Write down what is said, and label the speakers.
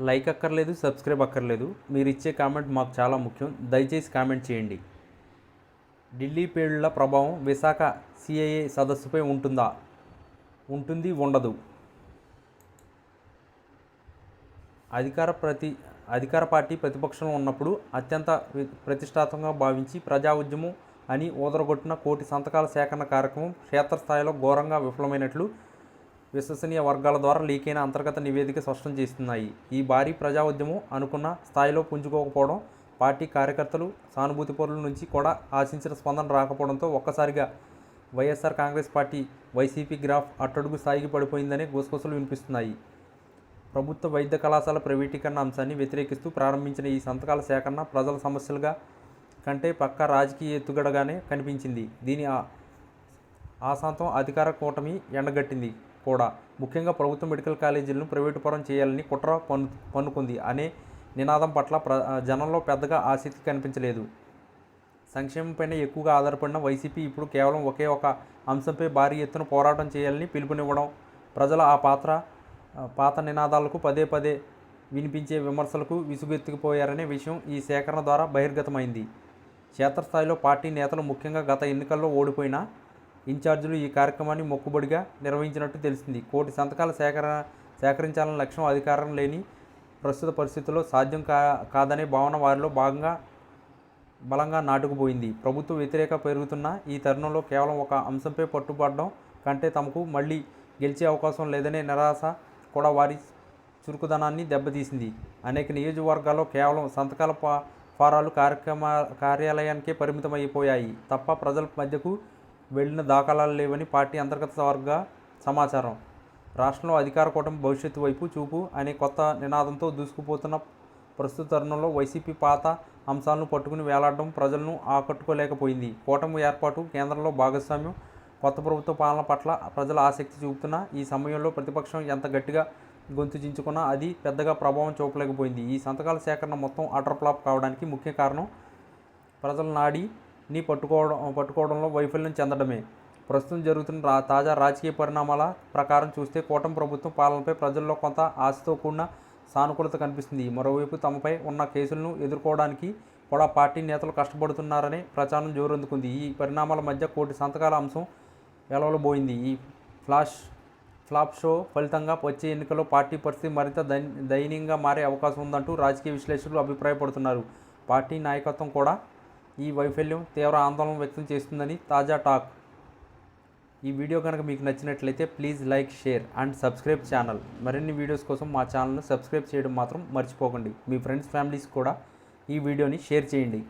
Speaker 1: Like అక్కర్లేదు subscribe అక్కర్లేదు. మీరు ఇచ్చే కామెంట్ మాకు చాలా ముఖ్యం. దయచేసి కామెంట్ చేయండి. ఢిల్లీ పేలుళ్ళ ప్రభావం విశాఖ సిఐఏ సదస్సుపై ఉంటుందా? ఉంటుంది ఉండదు. అధికార ప్రతి అధికార పార్టీ ప్రతిపక్షంలో ఉన్నప్పుడు అత్యంత ప్రతిష్టాత్మకంగా భావించి ప్రజా ఉద్యమం అని ఊదరగొట్టిన కోటి సంతకాల సేకరణ కార్యక్రమం క్షేత్రస్థాయిలో ఘోరంగా విఫలమైనట్లు విశ్వసనీయ వర్గాల ద్వారా లీక్ అయిన అంతర్గత నివేదిక స్పష్టం చేస్తున్నాయి. ఈ భారీ ప్రజా ఉద్యమం అనుకున్న స్థాయిలో పుంజుకోకపోవడం పార్టీ కార్యకర్తలు సానుభూతి పరుల నుంచి కూడా ఆశించిన స్పందన రాకపోవడంతో ఒక్కసారిగా YSR Congress party YCP graph అట్టడుగు స్థాయికి పడిపోయిందనే గుసగుసలు వినిపిస్తున్నాయి. ప్రభుత్వ వైద్య కళాశాల ప్రైవేటీకరణ అంశాన్ని వ్యతిరేకిస్తూ ప్రారంభించిన ఈ సంతకాల సేకరణ ప్రజల సమస్యలుగా కంటే పక్కా రాజకీయ ఎత్తుగడగానే కనిపించింది. దీని ఆ- ఆశాంతం అధికార కూటమి ఎండగట్టింది. కూడా. ముఖ్యంగా ప్రభుత్వ మెడికల్ కాలేజీలను ప్రైవేటు పరం చేయాలని కుట్ర పన్ను పన్నుకుంది. అనే నినాదం పట్ల ప్ర జనంలో పెద్దగా ఆసక్తి కనిపించలేదు. సంక్షేమంపైన ఎక్కువగా ఆధారపడిన వైసీపీ ఇప్పుడు కేవలం ఒకే ఒక అంశంపై భారీ ఎత్తున పోరాటం చేయాలని పిలుపునివ్వడం ప్రజల ఆ పాత్ర పాత నినాదాలకు పదే పదే వినిపించే విమర్శలకు విసుగెత్తుకుపోయారనే విషయం ఈ సేకరణ ద్వారా బహిర్గతమైంది. క్షేత్రస్థాయిలో పార్టీ నేతలు ముఖ్యంగా గత ఎన్నికల్లో ఓడిపోయిన ఇన్ఛార్జీలు ఈ కార్యక్రమాన్ని మొక్కుబడిగా నిర్వహించినట్టు తెలిసింది. కోటి సంతకాల సేకరణ సేకరించాలన్న లక్ష్యం అధికారం లేని ప్రస్తుత పరిస్థితుల్లో సాధ్యం కా కాదనే భావన వారిలో భాగంగా బలంగా నాటుకుపోయింది. ప్రభుత్వ వ్యతిరేక పెరుగుతున్న ఈ తరుణంలో కేవలం ఒక అంశంపై పట్టుబడడం కంటే తమకు మళ్ళీ గెలిచే అవకాశం లేదనే నిరాశ కూడా వారి చురుకుదనాన్ని దెబ్బతీసింది. అనేక నియోజకవర్గాల్లో కేవలం సంతకాల ఫారాలు కార్యక్రమ కార్యాలయానికే పరిమితమైపోయాయి తప్ప ప్రజల మధ్యకు వెళ్ళిన దాఖలాలు లేవని పార్టీ అంతర్గత వర్గ సమాచారం. రాష్ట్రంలో అధికార కూటమి భవిష్యత్తు వైపు చూపు అనే కొత్త నినాదంతో దూసుకుపోతున్న ప్రస్తుత తరుణంలో వైసీపీ పాత అంశాలను పట్టుకుని వేలాడడం ప్రజలను ఆకట్టుకోలేకపోయింది. కూటమి ఏర్పాటు కేంద్రంలో భాగస్వామ్యం కొత్త ప్రభుత్వ పాలన పట్ల ప్రజల ఆసక్తి చూపుతున్న ఈ సమయంలో ప్రతిపక్షం ఎంత గట్టిగా గొంతు చించుకున్నా అది పెద్దగా ప్రభావం చూపలేకపోయింది. ఈ సంతకాల సేకరణ మొత్తం అటర్ ఫ్లాప్ కావడానికి ముఖ్య కారణం ప్రజల ని పట్టుకోవడం పట్టుకోవడంలో వైఫల్యం చెందడమే. ప్రస్తుతం జరుగుతున్న రా తాజా రాజకీయ పరిణామాల ప్రకారం చూస్తే కూటమి ప్రభుత్వం పాలనపై ప్రజల్లో కొంత ఆశతో కూడిన సానుకూలత కనిపిస్తుంది. మరోవైపు తమపై ఉన్న కేసులను ఎదుర్కోవడానికి కూడా పార్టీ నేతలు కష్టపడుతున్నారనే ప్రచారం జోరందుకుంది. ఈ పరిణామాల మధ్య కోటి సంతకాల అంశం వెలవలబోయింది ఈ ఫ్లాష్ ఫ్లాప్ షో ఫలితంగా వచ్చే ఎన్నికల్లో పార్టీ పరిస్థితి మరింత దయనీయంగా మారే అవకాశం ఉందంటూ రాజకీయ విశ్లేషకులు అభిప్రాయపడుతున్నారు. పార్టీ నాయకత్వం కూడా ఈ వైఫల్యం తీవ్ర ఆందోళన వ్యక్తం చేస్తుందని తాజా టాక్. ఈ వీడియో కనుక మీకు నచ్చినట్లయితే please like share and subscribe channel. మరిన్ని వీడియోస్ కోసం మా ఛానల్ను సబ్స్క్రైబ్ చేయడం మాత్రం మర్చిపోకండి. మీ ఫ్రెండ్స్ ఫ్యామిలీస్ కూడా ఈ వీడియోని షేర్ చేయండి.